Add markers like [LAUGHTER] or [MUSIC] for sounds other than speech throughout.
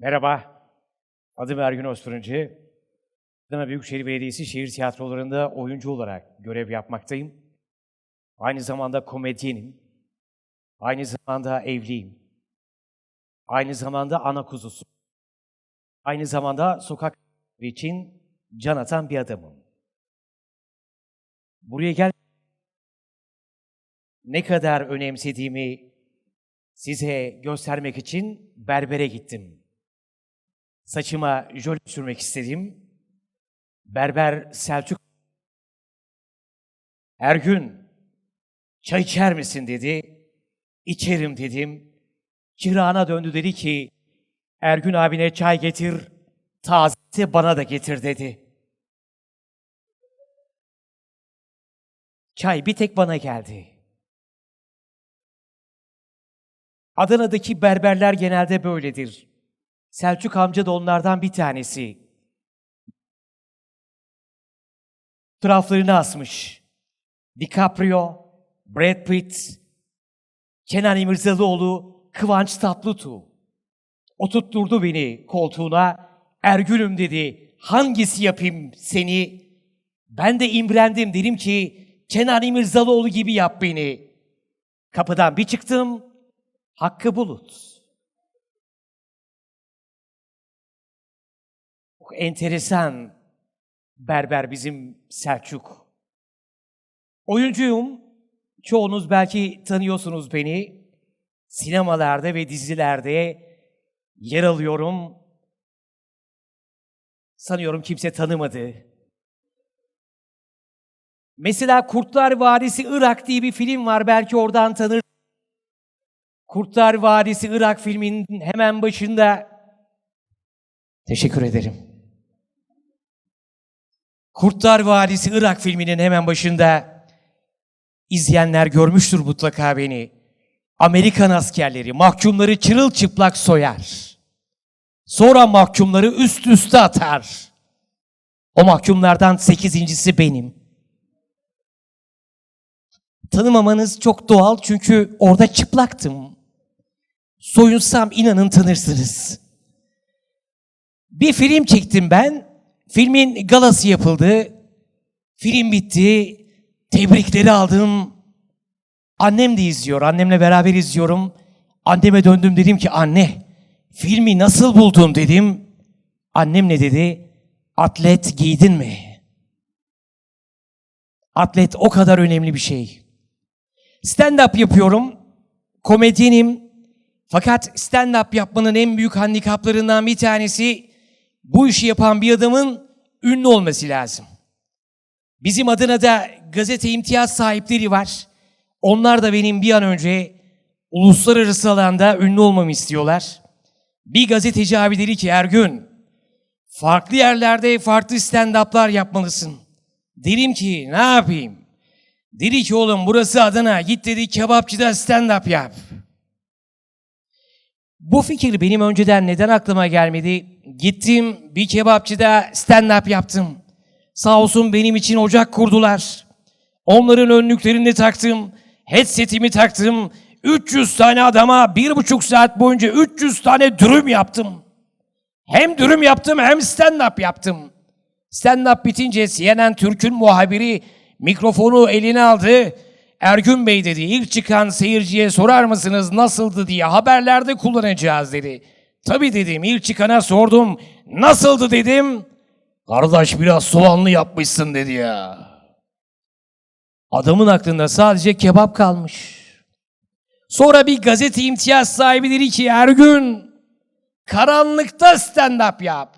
Merhaba, adım Ergün Özfırıncı. Adana Büyükşehir Belediyesi şehir tiyatrolarında oyuncu olarak görev yapmaktayım. Aynı zamanda komedyenim. Aynı zamanda evliyim. Aynı zamanda ana kuzusu. Aynı zamanda sokak için can atan bir adamım. Buraya gel ne kadar önemsediğimi size göstermek için berbere gittim. Saçıma jöle sürmek istedim. Berber Selçuk her gün çay içer misin dedi. İçerim dedim. Kirana döndü dedi ki Ergün abine çay getir, taze bana da getir dedi. Çay bir tek bana geldi. Adana'daki berberler genelde böyledir. Selçuk amca da onlardan bir tanesi. Fotoğraflarını asmış. DiCaprio, Brad Pitt, Kenan İmirzalıoğlu, Kıvanç Tatlıtuğ. Oturtturdu beni koltuğuna. Ergünüm dedi. Hangisi yapayım seni? Ben de imrendim. Dedim ki Kenan İmirzalıoğlu gibi yap beni. Kapıdan bir çıktım. Hakkı Bulut. Enteresan berber bizim Selçuk. Oyuncuyum. Çoğunuz belki tanıyorsunuz beni. Sinemalarda ve dizilerde yer alıyorum. Sanıyorum kimse tanımadı. Mesela Kurtlar Vadisi Irak diye bir film var. Belki oradan tanır. Kurtlar Vadisi Irak filminin hemen başında Teşekkür ederim. Kurtlar Vadisi Irak filminin hemen başında izleyenler görmüştür mutlaka beni. Amerikan askerleri mahkumları çırılçıplak soyar. Sonra mahkumları üst üste atar. O mahkumlardan sekizincisi benim. Tanımamanız çok doğal çünkü orada çıplaktım. Soyunsam inanın tanırsınız. Bir film çektim ben. Filmin galası yapıldı. Film bitti. Tebrikleri aldım. Annem de izliyor. Annemle beraber izliyorum. Anneme döndüm dedim ki anne filmi nasıl buldun dedim. Annem ne dedi? Atlet giydin mi? Atlet o kadar önemli bir şey. Stand-up yapıyorum. Komedyenim. Fakat stand-up yapmanın en büyük handikaplarından bir tanesi bu işi yapan bir adamın ünlü olması lazım. Bizim adına da gazete imtiyaz sahipleri var. Onlar da benim bir an önce uluslararası alanda ünlü olmamı istiyorlar. Bir gazeteci abi dedi ki Ergün, farklı yerlerde farklı stand-up'lar yapmalısın. Dedim ki ne yapayım? Dedi ki oğlum burası Adana, git dedi kebapçıda stand-up yap. Bu fikir benim önceden neden aklıma gelmedi? Gittim bir kebapçıda stand-up yaptım. Sağ olsun benim için ocak kurdular. Onların önlüklerini taktım, headsetimi taktım. 300 tane adama bir buçuk saat boyunca 300 tane dürüm yaptım. Hem dürüm yaptım hem stand-up yaptım. Stand-up bitince CNN Türk'ün muhabiri mikrofonu eline aldı. Ergün Bey dedi ilk çıkan seyirciye sorar mısınız nasıldı diye haberlerde kullanacağız dedi. Tabii dedim ilk çıkana sordum nasıldı dedim. Kardeş biraz soğanlı yapmışsın dedi ya. Adamın aklında sadece kebap kalmış. Sonra bir gazete imtiyaz sahibi dedi ki Ergün karanlıkta stand-up yap.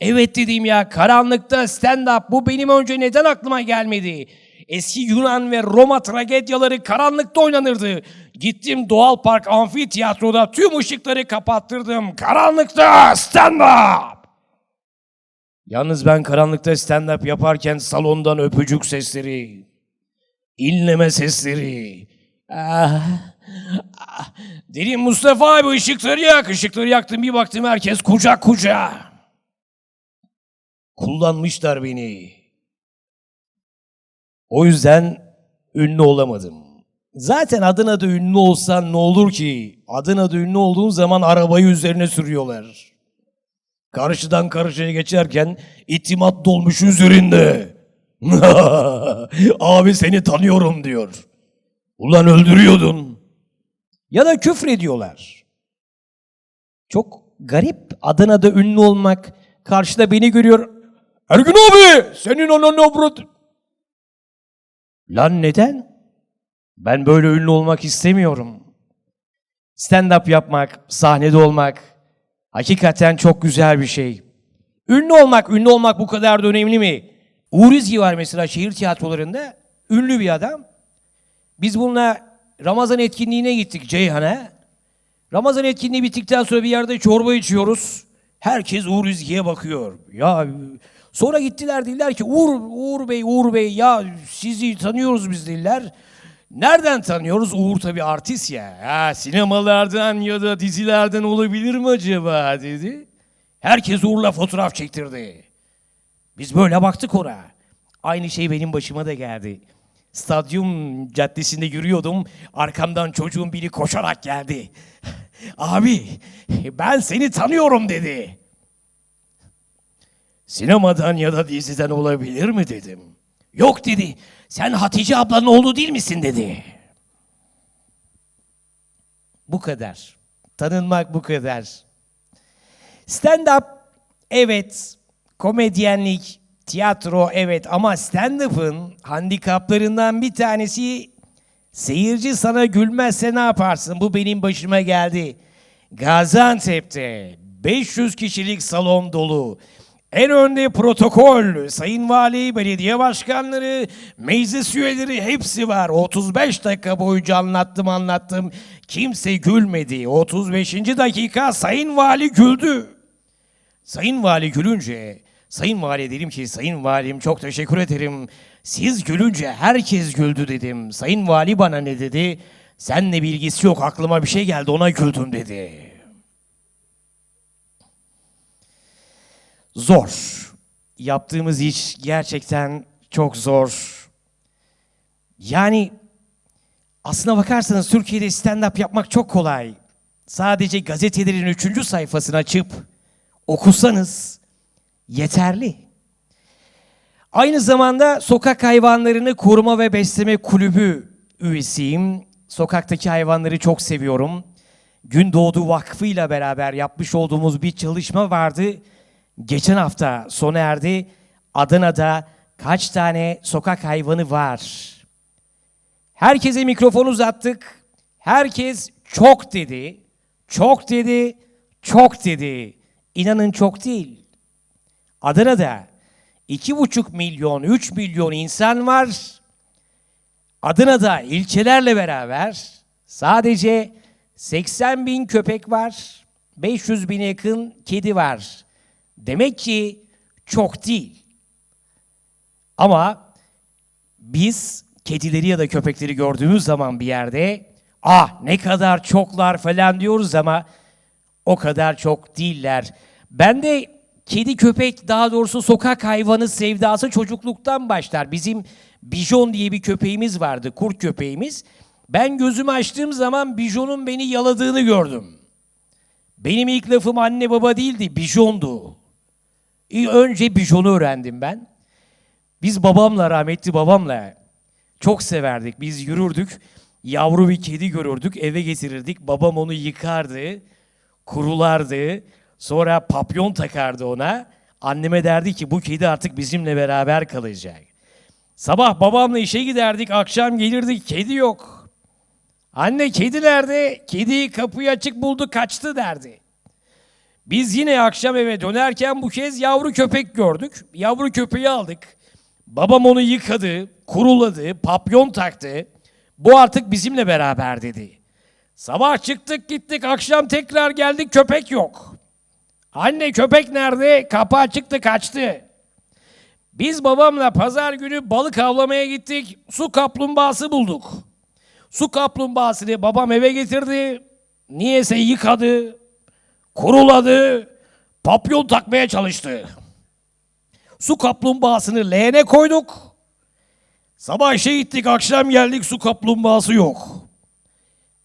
Evet dedim ya karanlıkta stand-up bu benim önce neden aklıma gelmedi? Eski Yunan ve Roma tragedyaları karanlıkta oynanırdı. Gittim Doğal Park Amfiteyatro'da tüm ışıkları kapattırdım. Karanlıkta stand-up. Yalnız ben karanlıkta stand-up yaparken salondan öpücük sesleri, inleme sesleri. Ah, ah. Dedim Mustafa abi ışıkları yak. Işıkları yaktım bir baktım herkes kucak kucağa. Kullanmışlar beni. O yüzden ünlü olamadım. Zaten adına da ünlü olsan ne olur ki? Adına da ünlü olduğun zaman arabayı üzerine sürüyorlar. Karşıdan karşıya geçerken itimat dolmuş üzerinde. [LAUGHS] Abi seni tanıyorum diyor. Ulan öldürüyordun. Ya da küfrediyorlar. Çok garip Adana'da ünlü olmak. Karşıda beni görüyor. Ergün abi senin ananı avrat. Lan neden? Ben böyle ünlü olmak istemiyorum. Stand-up yapmak, sahnede olmak hakikaten çok güzel bir şey. Ünlü olmak, ünlü olmak bu kadar da önemli mi? Uğur İzgi var mesela şehir tiyatrolarında. Ünlü bir adam. Biz bununla Ramazan etkinliğine gittik Ceyhan'a. Ramazan etkinliği bittikten sonra bir yerde çorba içiyoruz. Herkes Uğur İzgi'ye bakıyor. Ya sonra gittiler dediler ki Uğur, Uğur Bey, Uğur Bey ya sizi tanıyoruz biz dediler. Nereden tanıyoruz? Uğur tabii artist ya. Ha, sinemalardan ya da dizilerden olabilir mi acaba dedi. Herkes Uğur'la fotoğraf çektirdi. Biz böyle baktık ona. Aynı şey benim başıma da geldi. Stadyum caddesinde yürüyordum. Arkamdan çocuğun biri koşarak geldi. Abi ben seni tanıyorum dedi. Sinemadan ya da diziden olabilir mi dedim. Yok dedi. Sen Hatice ablanın oğlu değil misin dedi. Bu kadar. Tanınmak bu kadar. Stand-up evet, komedyenlik, tiyatro evet ama stand-up'ın handikaplarından bir tanesi seyirci sana gülmezse ne yaparsın? Bu benim başıma geldi. Gaziantep'te 500 kişilik salon dolu. En önde protokol, sayın vali, belediye başkanları, meclis üyeleri hepsi var. 35 dakika boyunca anlattım anlattım. Kimse gülmedi. 35. dakika sayın vali güldü. Sayın Vali gülünce, Sayın Vali dedim ki Sayın Valim çok teşekkür ederim. Siz gülünce herkes güldü dedim. Sayın Vali bana ne dedi? Senle bilgisi yok aklıma bir şey geldi ona güldüm dedi. Zor. Yaptığımız iş gerçekten çok zor. Yani aslına bakarsanız Türkiye'de stand-up yapmak çok kolay. Sadece gazetelerin üçüncü sayfasını açıp okusanız yeterli. Aynı zamanda Sokak Hayvanlarını Koruma ve Besleme Kulübü üyesiyim. Sokaktaki hayvanları çok seviyorum. Gündoğdu Vakfı ile beraber yapmış olduğumuz bir çalışma vardı. Geçen hafta sona erdi. Adana'da kaç tane sokak hayvanı var? Herkese mikrofon uzattık. Herkes çok dedi. Çok dedi. Çok dedi. İnanın çok değil. Adana'da iki buçuk milyon, üç milyon insan var. Adana'da ilçelerle beraber sadece 80 bin köpek var. 500 bine yakın kedi var. Demek ki çok değil. Ama biz kedileri ya da köpekleri gördüğümüz zaman bir yerde ah ne kadar çoklar falan diyoruz ama o kadar çok değiller. Ben de kedi köpek daha doğrusu sokak hayvanı sevdası çocukluktan başlar. Bizim Bijon diye bir köpeğimiz vardı, kurt köpeğimiz. Ben gözümü açtığım zaman Bijon'un beni yaladığını gördüm. Benim ilk lafım anne baba değildi, Bijon'du. Önce Bijon'u öğrendim ben. Biz babamla, rahmetli babamla çok severdik. Biz yürürdük, yavru bir kedi görürdük, eve getirirdik. Babam onu yıkardı, kurulardı. Sonra papyon takardı ona. Anneme derdi ki bu kedi artık bizimle beraber kalacak. Sabah babamla işe giderdik, akşam gelirdik, kedi yok. Anne kedi nerede? Kediyi kapıyı açık buldu, kaçtı derdi. Biz yine akşam eve dönerken bu kez yavru köpek gördük. Yavru köpeği aldık. Babam onu yıkadı, kuruladı, papyon taktı. Bu artık bizimle beraber dedi. Sabah çıktık gittik, akşam tekrar geldik köpek yok. Anne köpek nerede? Kapı açıktı kaçtı. Biz babamla pazar günü balık avlamaya gittik. Su kaplumbağası bulduk. Su kaplumbağasını babam eve getirdi. Niyeyse yıkadı, kuruladı, papyon takmaya çalıştı. Su kaplumbağasını leğene koyduk. Sabah işe gittik, akşam geldik su kaplumbağası yok.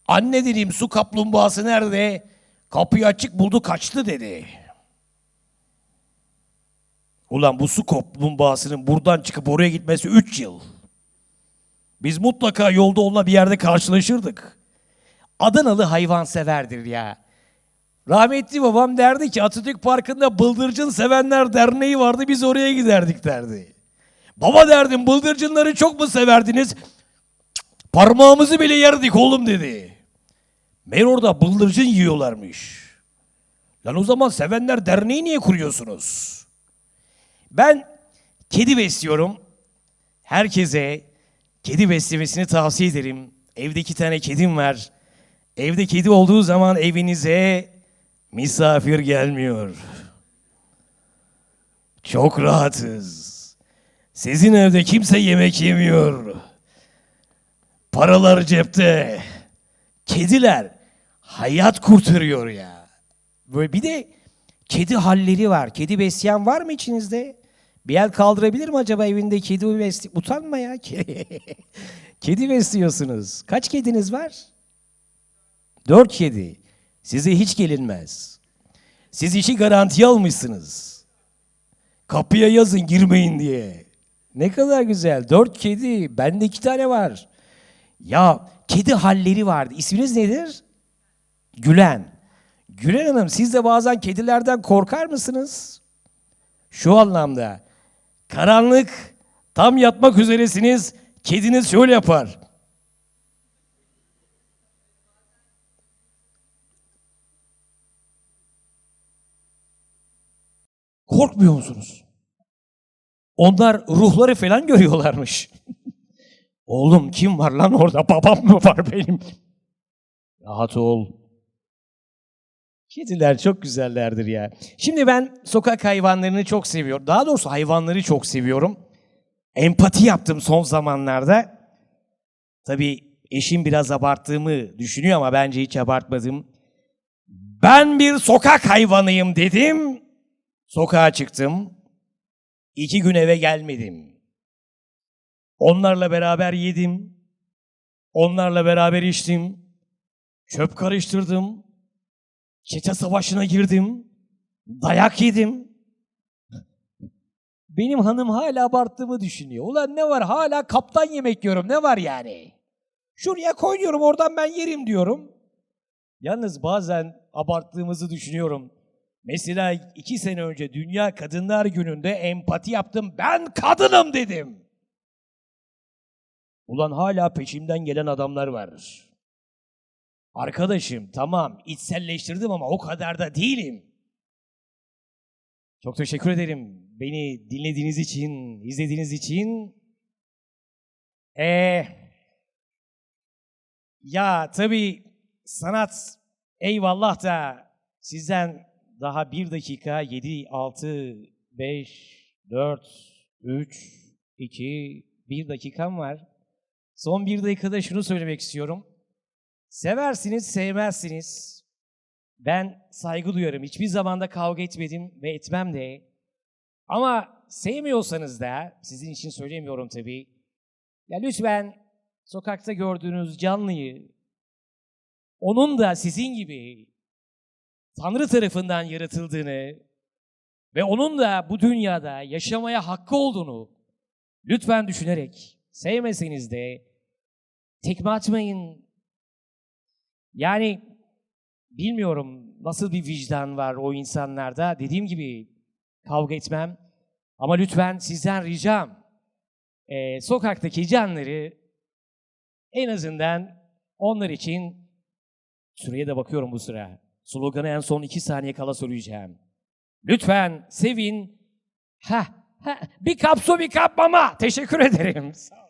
Anne dedim su kaplumbağası nerede? Kapıyı açık buldu kaçtı dedi. Ulan bu su kaplumbağasının buradan çıkıp oraya gitmesi 3 yıl. Biz mutlaka yolda onunla bir yerde karşılaşırdık. Adanalı hayvanseverdir ya. Rahmetli babam derdi ki Atatürk Parkı'nda Bıldırcın Sevenler Derneği vardı biz oraya giderdik derdi. Baba derdim bıldırcınları çok mu severdiniz? "Cık, Parmağımızı bile yerdik oğlum dedi. Meğer orada bıldırcın yiyorlarmış. Lan o zaman Sevenler Derneği niye kuruyorsunuz? Ben kedi besliyorum. Herkese kedi beslemesini tavsiye ederim. Evde iki tane kedim var. Evde kedi olduğu zaman evinize misafir gelmiyor. Çok rahatız. Sizin evde kimse yemek yemiyor. Paralar cepte. Kediler hayat kurtarıyor ya. Böyle bir de kedi halleri var. Kedi besleyen var mı içinizde? Bir el kaldırabilir mi acaba evinde kedi besli... Utanma ya. [LAUGHS] kedi besliyorsunuz. Kaç kediniz var? Dört kedi. Size hiç gelinmez. Siz işi garantiye almışsınız. Kapıya yazın girmeyin diye. Ne kadar güzel. Dört kedi. Bende iki tane var. Ya kedi halleri vardı. İsminiz nedir? Gülen. Gülen Hanım siz de bazen kedilerden korkar mısınız? Şu anlamda. Karanlık, tam yatmak üzeresiniz. Kediniz şöyle yapar. Korkmuyor musunuz? Onlar ruhları falan görüyorlarmış. Oğlum kim var lan orada? Babam mı var benim? Rahat ol. Kediler çok güzellerdir ya. Şimdi ben sokak hayvanlarını çok seviyorum. Daha doğrusu hayvanları çok seviyorum. Empati yaptım son zamanlarda. Tabii eşim biraz abarttığımı düşünüyor ama bence hiç abartmadım. Ben bir sokak hayvanıyım dedim. Sokağa çıktım. İki gün eve gelmedim. Onlarla beraber yedim. Onlarla beraber içtim. Çöp karıştırdım. Çete savaşına girdim. Dayak yedim. Benim hanım hala abarttığımı düşünüyor. Ulan ne var hala kaptan yemek yiyorum ne var yani? Şuraya koyuyorum oradan ben yerim diyorum. Yalnız bazen abarttığımızı düşünüyorum. Mesela iki sene önce Dünya Kadınlar Günü'nde empati yaptım. Ben kadınım dedim. Ulan hala peşimden gelen adamlar var. Arkadaşım tamam içselleştirdim ama o kadar da değilim. Çok teşekkür ederim. Beni dinlediğiniz için, izlediğiniz için. Ee, ya tabii sanat eyvallah da sizden daha bir dakika 7, 6, 5, 4, 3, 2, 1 dakikam var. Son bir dakikada şunu söylemek istiyorum. Seversiniz, sevmezsiniz. Ben saygı duyarım. Hiçbir zamanda kavga etmedim ve etmem de. Ama sevmiyorsanız da, sizin için söylemiyorum tabii. Ya lütfen sokakta gördüğünüz canlıyı, onun da sizin gibi Tanrı tarafından yaratıldığını ve onun da bu dünyada yaşamaya hakkı olduğunu lütfen düşünerek sevmeseniz de tekme atmayın. Yani bilmiyorum nasıl bir vicdan var o insanlarda. Dediğim gibi kavga etmem. Ama lütfen sizden ricam eee, sokaktaki canları en azından onlar için süreye de bakıyorum bu sıra. Sloganı en son iki saniye kala söyleyeceğim. Lütfen sevin. Ha, ha, bir kap su bir kap mama. Teşekkür ederim. Sağ.